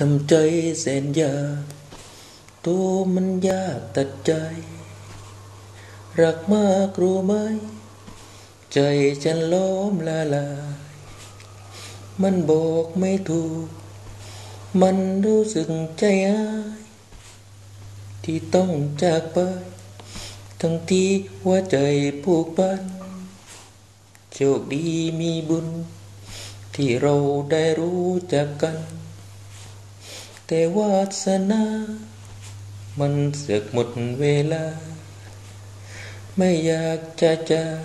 ทำใจแสนยาตัวมันยากตัดใจ รักมากรู้ไหม ใจฉันล้มละลาย มันบอกไม่ถูก มันรู้สึกใจอาย ที่ต้องจากไป ทั้งที่หัวใจผูกพันโชคดีมีบุญ ที่เราได้รู้จักกัน แต่วาสนา มันเสือกหมดเวลา ไม่อยากจะจาก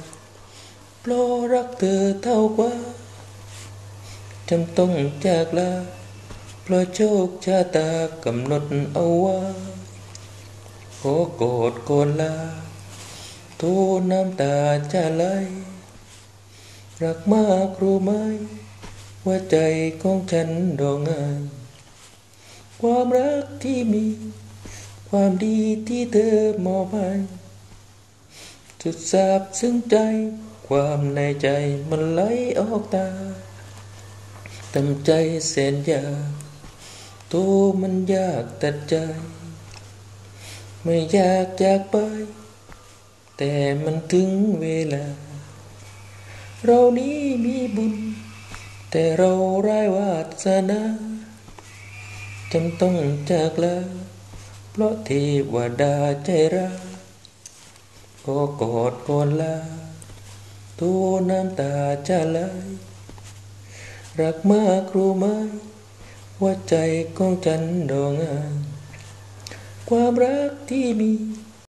เพราะรักเธอเท่ากว่าจำต้องจากลาเพราะโชคชะตากำหนดเอาไว้ขอโกรธก่อนลาทูน้ำตาจะไหลรักมากรู้ไหมว่าใจของฉันดองงาน ความรักที่มี ความดีที่เธอมอบให้จุดซาบซึ้งใจ ความในใจมันไหลออกตาทำใจแสนยากตัวมันยากตัดใจ ไม่อยากจากไป แต่มันถึงเวลา เรานี้มีบุญ แต่เราไร้วาสนา จำต้องจากลาเพราะเทวดาใจร้ายขอกอดก่อนลาตัวน้ำตาจะไหลรักมากรู้ไหมว่าใจของฉันดองงานความรักที่มี